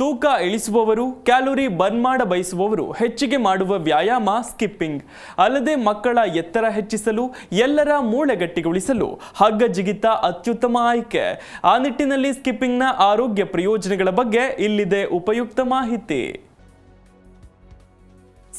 ತೂಕ ಇಳಿಸುವವರು, calorie burn ಮಾಡ ಬಯಸುವವರು, ಹೆಚ್ಚಿಗೆ ಮಾಡುವ ವ್ಯಾಯಾಮ, ಸ್ಕಿಪ್ಪಿಂಗ್. ಅಲ್ಲದೆ ಮಕ್ಕಳ ಎತ್ತರ ಹೆಚ್ಚಿಸಲು, ಎಲ್ಲರ ಮೂಳೆ ಗಟ್ಟಿಗೊಳಿಸಲು ಹಗ್ಗ ಜಿಗಿತ ಅತ್ಯುತ್ತಮ ಆಯ್ಕೆ. ಆ ನಿಟ್ಟಿನಲ್ಲಿ ಸ್ಕಿಪ್ಪಿಂಗ್ನ ಆರೋಗ್ಯ ಪ್ರಯೋಜನಗಳ ಬಗ್ಗೆ ಇಲ್ಲಿದೆ ಉಪಯುಕ್ತ ಮಾಹಿತಿ.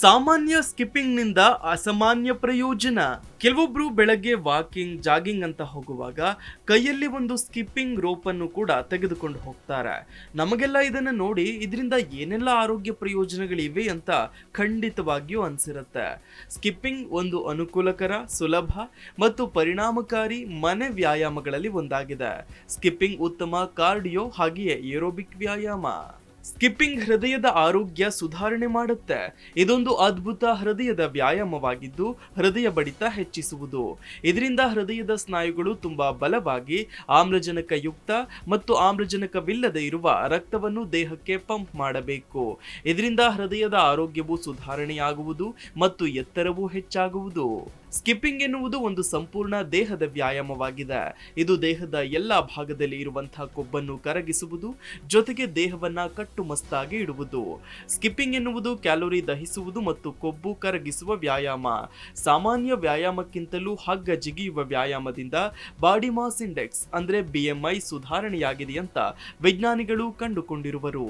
ಸಾಮಾನ್ಯ ಸ್ಕಿಪ್ಪಿಂಗ್ನಿಂದ ಅಸಾಮಾನ್ಯ ಪ್ರಯೋಜನ. ಕೆಲವೊಬ್ರು ಬೆಳಗ್ಗೆ ವಾಕಿಂಗ್, ಜಾಗಿಂಗ್ ಅಂತ ಹೋಗುವಾಗ ಕೈಯಲ್ಲಿ ಒಂದು ಸ್ಕಿಪ್ಪಿಂಗ್ ರೋಪ್ ಅನ್ನು ಕೂಡ ತೆಗೆದುಕೊಂಡು ಹೋಗ್ತಾರೆ. ನಮಗೆಲ್ಲ ಇದನ್ನ ನೋಡಿ ಇದರಿಂದ ಏನೆಲ್ಲ ಆರೋಗ್ಯ ಪ್ರಯೋಜನಗಳಿವೆ ಅಂತ ಖಂಡಿತವಾಗಿಯೂ ಅನಿಸಿರುತ್ತೆ. ಸ್ಕಿಪ್ಪಿಂಗ್ ಒಂದು ಅನುಕೂಲಕರ, ಸುಲಭ ಮತ್ತು ಪರಿಣಾಮಕಾರಿ ಮನೆ ವ್ಯಾಯಾಮಗಳಲ್ಲಿ ಒಂದಾಗಿದೆ. ಸ್ಕಿಪ್ಪಿಂಗ್ ಉತ್ತಮ ಕಾರ್ಡಿಯೋ ಹಾಗೆಯೇ ಏರೋಬಿಕ್ ವ್ಯಾಯಾಮ. ಸ್ಕಿಪ್ಪಿಂಗ್ ಹೃದಯದ ಆರೋಗ್ಯ ಸುಧಾರಣೆ ಮಾಡುತ್ತೆ. ಇದೊಂದು ಅದ್ಭುತ ಹೃದಯದ ವ್ಯಾಯಾಮವಾಗಿದ್ದು ಹೃದಯ ಬಡಿತ ಹೆಚ್ಚಿಸುವುದು. ಇದರಿಂದ ಹೃದಯದ ಸ್ನಾಯುಗಳು ತುಂಬಾ ಬಲವಾಗಿ, ಆಮ್ಲಜನಕಯುಕ್ತ ಮತ್ತು ಆಮ್ಲಜನಕವಿಲ್ಲದೆ ಇರುವ ರಕ್ತವನ್ನು ದೇಹಕ್ಕೆ ಪಂಪ್ ಮಾಡಬೇಕು. ಇದರಿಂದ ಹೃದಯದ ಆರೋಗ್ಯವು ಸುಧಾರಣೆಯಾಗುವುದು ಮತ್ತು ಎತ್ತರವೂ ಹೆಚ್ಚಾಗುವುದು. ಸ್ಕಿಪ್ಪಿಂಗ್ ಎನ್ನುವುದು ಒಂದು ಸಂಪೂರ್ಣ ದೇಹದ ವ್ಯಾಯಾಮವಾಗಿದೆ. ಇದು ದೇಹದ ಎಲ್ಲ ಭಾಗದಲ್ಲಿ ಇರುವಂತಹ ಕೊಬ್ಬನ್ನು ಕರಗಿಸುವುದು, ಜೊತೆಗೆ ದೇಹವನ್ನ ಕಟ್ಟುಮಸ್ತಾಗಿ ಇಡುವುದು. ಸ್ಕಿಪ್ಪಿಂಗ್ ಎನ್ನುವುದು ಕ್ಯಾಲೋರಿ ದಹಿಸುವುದು ಮತ್ತು ಕೊಬ್ಬು ಕರಗಿಸುವ ವ್ಯಾಯಾಮ. ಸಾಮಾನ್ಯ ವ್ಯಾಯಾಮಕ್ಕಿಂತಲೂ ಹಗ್ಗ ಜಿಗಿಯುವ ವ್ಯಾಯಾಮದಿಂದ ಬಾಡಿ ಮಾಸ್ ಇಂಡೆಕ್ಸ್ ಅಂದ್ರೆ ಬಿಎಂಐ ಸುಧಾರಣೆಯಾಗಿದೆ ಅಂತ ವಿಜ್ಞಾನಿಗಳು ಕಂಡುಕೊಂಡಿರುವರು.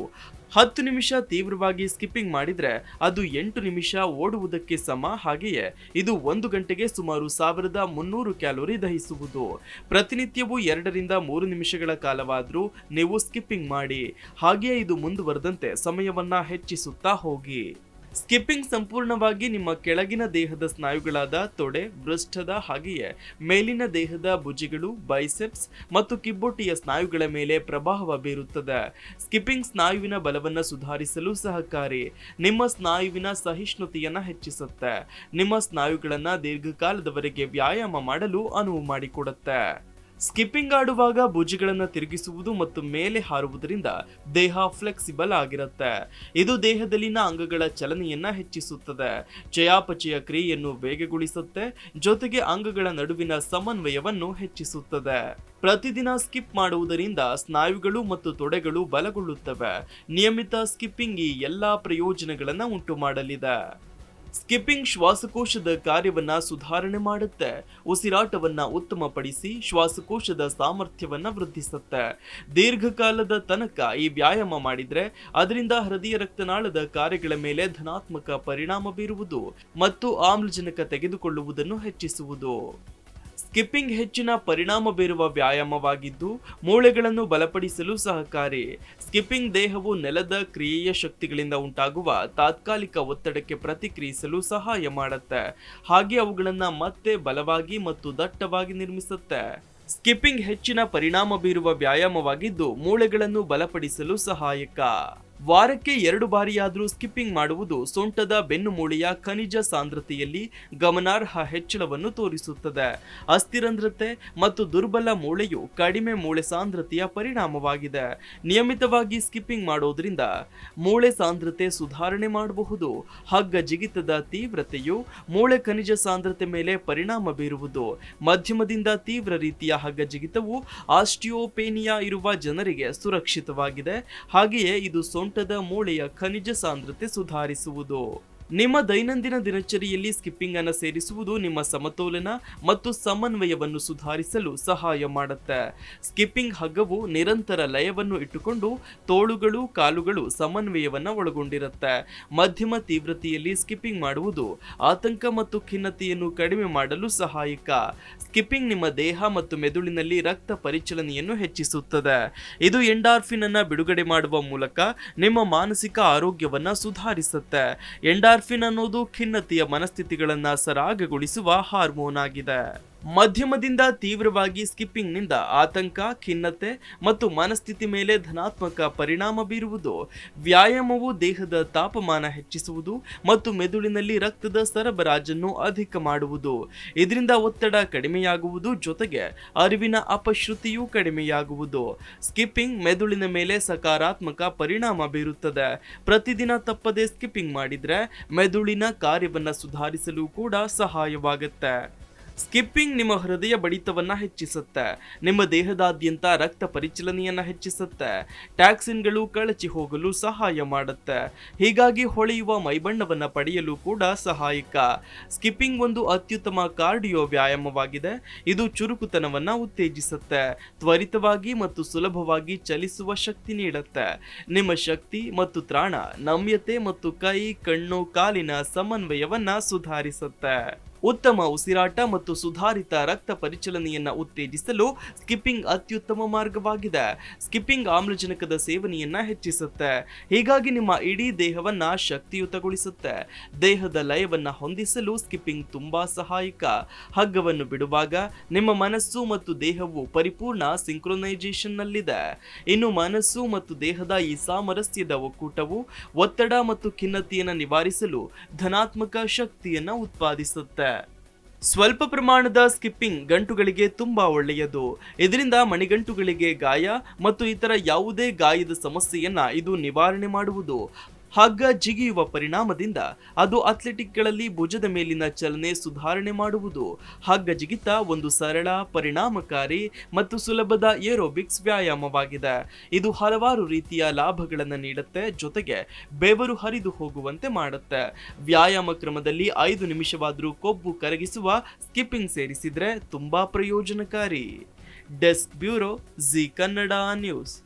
ಹತ್ತು ನಿಮಿಷ ತೀವ್ರವಾಗಿ ಸ್ಕಿಪ್ಪಿಂಗ್ ಮಾಡಿದ್ರೆ ಅದು ಎಂಟು ನಿಮಿಷ ಓಡುವುದಕ್ಕೆ ಸಮ. ಹಾಗೆಯೇ ಇದು ಒಂದು ಗಂಟೆಗೆ ಸುಮಾರು ಸಾವಿರದ ಮುನ್ನೂರು ಕ್ಯಾಲೋರಿ ದಹಿಸುವುದು. ಪ್ರತಿನಿತ್ಯವೂ ಎರಡರಿಂದ ಮೂರು ನಿಮಿಷಗಳ ಕಾಲವಾದರೂ ನೀವು ಸ್ಕಿಪ್ಪಿಂಗ್ ಮಾಡಿ. ಹಾಗೆಯೇ ಇದು ಮುಂದುವರೆದಂತೆ ಸಮಯವನ್ನ ಹೆಚ್ಚಿಸುತ್ತಾ ಹೋಗಿ. ಸ್ಕಿಪ್ಪಿಂಗ್ ಸಂಪೂರ್ಣವಾಗಿ ನಿಮ್ಮ ಕೆಳಗಿನ ದೇಹದ ಸ್ನಾಯುಗಳಾದ ತೊಡೆ ಬೃಷ್ಠದ ಹಾಗೆಯೇ ಮೇಲಿನ ದೇಹದ ಭುಜಿಗಳು ಬೈಸೆಪ್ಸ್ ಮತ್ತು ಕಿಬ್ಬೊಟ್ಟಿಯ ಸ್ನಾಯುಗಳ ಮೇಲೆ ಪ್ರಭಾವ ಬೀರುತ್ತದೆ. ಸ್ಕಿಪ್ಪಿಂಗ್ ಸ್ನಾಯುವಿನ ಬಲವನ್ನು ಸುಧಾರಿಸಲು ಸಹಕಾರಿ. ನಿಮ್ಮ ಸ್ನಾಯುವಿನ ಸಹಿಷ್ಣುತೆಯನ್ನು ಹೆಚ್ಚಿಸುತ್ತೆ. ನಿಮ್ಮ ಸ್ನಾಯುಗಳನ್ನು ದೀರ್ಘಕಾಲದವರೆಗೆ ವ್ಯಾಯಾಮ ಮಾಡಲು ಅನುವು ಮಾಡಿಕೊಡುತ್ತೆ. ಸ್ಕಿಪ್ಪಿಂಗ್ ಆಡುವಾಗ ಭುಜಿಗಳನ್ನು ತಿರುಗಿಸುವುದು ಮತ್ತು ಮೇಲೆ ಹಾರುವುದರಿಂದ ದೇಹ ಫ್ಲೆಕ್ಸಿಬಲ್ ಆಗಿರುತ್ತೆ. ಇದು ದೇಹದಲ್ಲಿನ ಅಂಗಗಳ ಚಲನೆಯನ್ನ ಹೆಚ್ಚಿಸುತ್ತದೆ. ಚಯಾಪಚಯ ಕ್ರಿಯೆಯನ್ನು ವೇಗಗೊಳಿಸುತ್ತೆ, ಜೊತೆಗೆ ಅಂಗಗಳ ನಡುವಿನ ಸಮನ್ವಯವನ್ನು ಹೆಚ್ಚಿಸುತ್ತದೆ. ಪ್ರತಿದಿನ ಸ್ಕಿಪ್ ಮಾಡುವುದರಿಂದ ಸ್ನಾಯುಗಳು ಮತ್ತು ತೊಡೆಗಳು ಬಲಗೊಳ್ಳುತ್ತವೆ. ನಿಯಮಿತ ಸ್ಕಿಪ್ಪಿಂಗ್ ಈ ಎಲ್ಲಾ ಪ್ರಯೋಜನಗಳನ್ನು ಉಂಟು ಮಾಡಲಿದೆ ಸ್ಕಿಪ್ಪಿಂಗ್ ಶ್ವಾಸಕೋಶದ ಕಾರ್ಯವನ್ನ ಸುಧಾರಣೆ ಮಾಡುತ್ತೆ. ಉಸಿರಾಟವನ್ನ ಉತ್ತಮಪಡಿಸಿ ಶ್ವಾಸಕೋಶದ ಸಾಮರ್ಥ್ಯವನ್ನ ವೃದ್ಧಿಸುತ್ತೆ. ದೀರ್ಘಕಾಲದ ತನಕ ಈ ವ್ಯಾಯಾಮ ಮಾಡಿದ್ರೆ ಅದರಿಂದ ಹೃದಯ ರಕ್ತನಾಳದ ಕಾರ್ಯಗಳ ಮೇಲೆ ಧನಾತ್ಮಕ ಪರಿಣಾಮ ಬೀರುವುದು ಮತ್ತು ಆಮ್ಲಜನಕ ತೆಗೆದುಕೊಳ್ಳುವುದನ್ನು ಹೆಚ್ಚಿಸುವುದು. ಸ್ಕಿಪ್ಪಿಂಗ್ ಹೆಚ್ಚಿನ ಪರಿಣಾಮ ಬೀರುವ ವ್ಯಾಯಾಮವಾಗಿದ್ದು, ಮೂಳೆಗಳನ್ನು ಬಲಪಡಿಸಲು ಸಹಕಾರಿ. ಸ್ಕಿಪ್ಪಿಂಗ್ ದೇಹವು ನೆಲದ ಕ್ರಿಯೆಯ ಶಕ್ತಿಗಳಿಂದ ಉಂಟಾಗುವ ತಾತ್ಕಾಲಿಕ ಒತ್ತಡಕ್ಕೆ ಪ್ರತಿಕ್ರಿಯಿಸಲು ಸಹಾಯ ಮಾಡುತ್ತೆ. ಹಾಗೆ ಅವುಗಳನ್ನು ಮತ್ತೆ ಬಲವಾಗಿ ಮತ್ತು ದಟ್ಟವಾಗಿ ನಿರ್ಮಿಸುತ್ತೆ. ಸ್ಕಿಪ್ಪಿಂಗ್ ಹೆಚ್ಚಿನ ಪರಿಣಾಮ ಬೀರುವ ವ್ಯಾಯಾಮವಾಗಿದ್ದು, ಮೂಳೆಗಳನ್ನು ಬಲಪಡಿಸಲು ಸಹಾಯಕ. ವಾರಕ್ಕೆ ಎರಡು ಬಾರಿಯಾದರೂ ಸ್ಕಿಪ್ಪಿಂಗ್ ಮಾಡುವುದು ಸೊಂಟದ ಬೆನ್ನುಮೂಳೆಯ ಖನಿಜ ಸಾಂದ್ರತೆಯಲ್ಲಿ ಗಮನಾರ್ಹ ಹೆಚ್ಚಳವನ್ನು ತೋರಿಸುತ್ತದೆ. ಅಸ್ಥಿರಂಧ್ರತೆ ಮತ್ತು ದುರ್ಬಲ ಮೂಳೆಯು ಕಡಿಮೆ ಮೂಳೆ ಸಾಂದ್ರತೆಯ ಪರಿಣಾಮವಾಗಿದೆ. ನಿಯಮಿತವಾಗಿ ಸ್ಕಿಪ್ಪಿಂಗ್ ಮಾಡುವುದರಿಂದ ಮೂಳೆ ಸಾಂದ್ರತೆ ಸುಧಾರಣೆ ಮಾಡಬಹುದು. ಹಗ್ಗ ಜಿಗಿತದ ತೀವ್ರತೆಯು ಮೂಳೆ ಖನಿಜ ಸಾಂದ್ರತೆ ಮೇಲೆ ಪರಿಣಾಮ ಬೀರುವುದು. ಮಧ್ಯಮದಿಂದ ತೀವ್ರ ರೀತಿಯ ಹಗ್ಗ ಜಿಗಿತವು ಆಸ್ಟಿಯೋಪೇನಿಯಾ ಇರುವ ಜನರಿಗೆ ಸುರಕ್ಷಿತವಾಗಿದೆ. ಹಾಗೆಯೇ ಇದು ಸೊಂಟದ ಮೂಳೆಯ ಖನಿಜ ಸಾಂದ್ರತೆ ಸುಧಾರಿಸುವುದು. ನಿಮ್ಮ ದೈನಂದಿನ ದಿನಚರಿಯಲ್ಲಿ ಸ್ಕಿಪ್ಪಿಂಗ್ ಅನ್ನು ಸೇರಿಸುವುದು ನಿಮ್ಮ ಸಮತೋಲನ ಮತ್ತು ಸಮನ್ವಯವನ್ನು ಸುಧಾರಿಸಲು ಸಹಾಯ ಮಾಡುತ್ತೆ. ಸ್ಕಿಪ್ಪಿಂಗ್ ಹಗ್ಗವು ನಿರಂತರ ಲಯವನ್ನು ಇಟ್ಟುಕೊಂಡು ತೋಳುಗಳು, ಕಾಲುಗಳು ಸಮನ್ವಯವನ್ನು ಒಳಗೊಂಡಿರುತ್ತೆ. ಮಧ್ಯಮ ತೀವ್ರತೆಯಲ್ಲಿ ಸ್ಕಿಪ್ಪಿಂಗ್ ಮಾಡುವುದು ಆತಂಕ ಮತ್ತು ಖಿನ್ನತೆಯನ್ನು ಕಡಿಮೆ ಮಾಡಲು ಸಹಾಯಕ. ಸ್ಕಿಪ್ಪಿಂಗ್ ನಿಮ್ಮ ದೇಹ ಮತ್ತು ಮೆದುಳಿನಲ್ಲಿ ರಕ್ತ ಪರಿಚಲನೆಯನ್ನು ಹೆಚ್ಚಿಸುತ್ತದೆ. ಇದು ಎಂಡಾರ್ಫಿನ್ ಅನ್ನು ಬಿಡುಗಡೆ ಮಾಡುವ ಮೂಲಕ ನಿಮ್ಮ ಮಾನಸಿಕ ಆರೋಗ್ಯವನ್ನ ಸುಧಾರಿಸುತ್ತೆ. ಎಂಡಾರ್ಫಿನ್ ಅನ್ನೋದು ಖಿನ್ನತೆಯ ಮನಸ್ಥಿತಿಗಳನ್ನ ಸರಾಗಗೊಳಿಸುವ ಹಾರ್ಮೋನ್ ಆಗಿದೆ. ಮಧ್ಯಮದಿಂದ ತೀವ್ರವಾಗಿ ಸ್ಕಿಪ್ಪಿಂಗ್ನಿಂದ ಆತಂಕ, ಖಿನ್ನತೆ ಮತ್ತು ಮನಸ್ಥಿತಿ ಮೇಲೆ ಧನಾತ್ಮಕ ಪರಿಣಾಮ ಬೀರುವುದು. ವ್ಯಾಯಾಮವು ದೇಹದ ತಾಪಮಾನ ಹೆಚ್ಚಿಸುವುದು ಮತ್ತು ಮೆದುಳಿನಲ್ಲಿ ರಕ್ತದ ಸರಬರಾಜನ್ನು ಅಧಿಕ ಮಾಡುವುದು. ಇದರಿಂದ ಒತ್ತಡ ಕಡಿಮೆಯಾಗುವುದು ಜೊತೆಗೆ ಅರಿವಿನ ಅಪಶ್ರುತಿಯೂ ಕಡಿಮೆಯಾಗುವುದು. ಸ್ಕಿಪ್ಪಿಂಗ್ ಮೆದುಳಿನ ಮೇಲೆ ಸಕಾರಾತ್ಮಕ ಪರಿಣಾಮ ಬೀರುತ್ತದೆ. ಪ್ರತಿದಿನ ತಪ್ಪದೆ ಸ್ಕಿಪ್ಪಿಂಗ್ ಮಾಡಿದರೆ ಮೆದುಳಿನ ಕಾರ್ಯವನ್ನು ಸುಧಾರಿಸಲು ಕೂಡ ಸಹಾಯವಾಗುತ್ತೆ. ಸ್ಕಿಪ್ಪಿಂಗ್ ನಿಮ್ಮ ಹೃದಯ ಬಡಿತವನ್ನು ಹೆಚ್ಚಿಸುತ್ತೆ. ನಿಮ್ಮ ದೇಹದಾದ್ಯಂತ ರಕ್ತ ಪರಿಚಲನೆಯನ್ನು ಹೆಚ್ಚಿಸುತ್ತೆ. ಟ್ಯಾಕ್ಸಿನ್ಗಳು ಕಳಚಿ ಹೋಗಲು ಸಹಾಯ ಮಾಡುತ್ತೆ. ಹೀಗಾಗಿ ಹೊಳೆಯುವ ಮೈಬಣ್ಣವನ್ನು ಪಡೆಯಲು ಕೂಡ ಸಹಾಯಕ. ಸ್ಕಿಪ್ಪಿಂಗ್ ಒಂದು ಅತ್ಯುತ್ತಮ ಕಾರ್ಡಿಯೋ ವ್ಯಾಯಾಮವಾಗಿದೆ. ಇದು ಚುರುಕುತನವನ್ನು ಉತ್ತೇಜಿಸುತ್ತೆ. ತ್ವರಿತವಾಗಿ ಮತ್ತು ಸುಲಭವಾಗಿ ಚಲಿಸುವ ಶಕ್ತಿ ನೀಡುತ್ತೆ. ನಿಮ್ಮ ಶಕ್ತಿ ಮತ್ತು ತ್ರಾಣ ನಮ್ಯತೆ ಮತ್ತು ಕೈ, ಕಣ್ಣು, ಕಾಲಿನ ಸಮನ್ವಯವನ್ನ ಸುಧಾರಿಸುತ್ತೆ. ಉತ್ತಮ ಉಸಿರಾಟ ಮತ್ತು ಸುಧಾರಿತ ರಕ್ತ ಪರಿಚಲನೆಯನ್ನು ಉತ್ತೇಜಿಸಲು ಸ್ಕಿಪ್ಪಿಂಗ್ ಅತ್ಯುತ್ತಮ ಮಾರ್ಗವಾಗಿದೆ. ಸ್ಕಿಪ್ಪಿಂಗ್ ಆಮ್ಲಜನಕದ ಸೇವನೆಯನ್ನ ಹೆಚ್ಚಿಸುತ್ತೆ. ಹೀಗಾಗಿ ನಿಮ್ಮ ಇಡೀ ದೇಹವನ್ನ ಶಕ್ತಿಯುತಗೊಳಿಸುತ್ತೆ. ದೇಹದ ಲಯವನ್ನ ಹೊಂದಿಸಲು ಸ್ಕಿಪ್ಪಿಂಗ್ ತುಂಬಾ ಸಹಾಯಕ. ಹಗ್ಗವನ್ನು ಬಿಡುವಾಗ ನಿಮ್ಮ ಮನಸ್ಸು ಮತ್ತು ದೇಹವು ಪರಿಪೂರ್ಣ ಸಿಂಕ್ರೊನೈಸೇಷನ್ ನಲ್ಲಿದೆ ಇನ್ನು ಮನಸ್ಸು ಮತ್ತು ದೇಹದ ಈ ಸಾಮರಸ್ಯದ ಒಕ್ಕೂಟವು ಒತ್ತಡ ಮತ್ತು ಖಿನ್ನತೆಯನ್ನು ನಿವಾರಿಸಲು ಧನಾತ್ಮಕ ಶಕ್ತಿಯನ್ನು ಉತ್ಪಾದಿಸುತ್ತೆ. ಸ್ವಲ್ಪ ಪ್ರಮಾಣದ ಸ್ಕಿಪ್ಪಿಂಗ್ ಗಂಟುಗಳಿಗೆ ತುಂಬಾ ಒಳ್ಳೆಯದು. ಇದರಿಂದ ಮಣಿಗಂಟುಗಳಿಗೆ ಗಾಯ ಮತ್ತು ಇತರ ಯಾವುದೇ ಗಾಯದ ಸಮಸ್ಯೆಯನ್ನ ಇದು ನಿವಾರಣೆ ಮಾಡುವುದು. ಹಗ್ಗ ಜಿಗಿಯುವ ಪರಿಣಾಮದಿಂದ ಅದು ಅಥ್ಲೆಟಿಕ್ಗಳಲ್ಲಿ ಭುಜದ ಮೇಲಿನ ಚಲನೆ ಸುಧಾರಣೆ ಮಾಡುವುದು. ಹಗ್ಗ ಜಿಗಿತ ಒಂದು ಸರಳ, ಪರಿಣಾಮಕಾರಿ ಮತ್ತು ಸುಲಭದ ಏರೋಬಿಕ್ಸ್ ವ್ಯಾಯಾಮವಾಗಿದೆ. ಇದು ಹಲವಾರು ರೀತಿಯ ಲಾಭಗಳನ್ನು ನೀಡುತ್ತೆ, ಜೊತೆಗೆ ಬೆವರು ಹರಿದು ಹೋಗುವಂತೆ ಮಾಡುತ್ತೆ. ವ್ಯಾಯಾಮ ಕ್ರಮದಲ್ಲಿ ಐದು ನಿಮಿಷವಾದರೂ ಕೊಬ್ಬು ಕರಗಿಸುವ, ಸ್ಕಿಪ್ಪಿಂಗ್ ಸೇರಿಸಿದರೆ ತುಂಬಾ ಪ್ರಯೋಜನಕಾರಿ. Desk bureau, Zee Kannada news.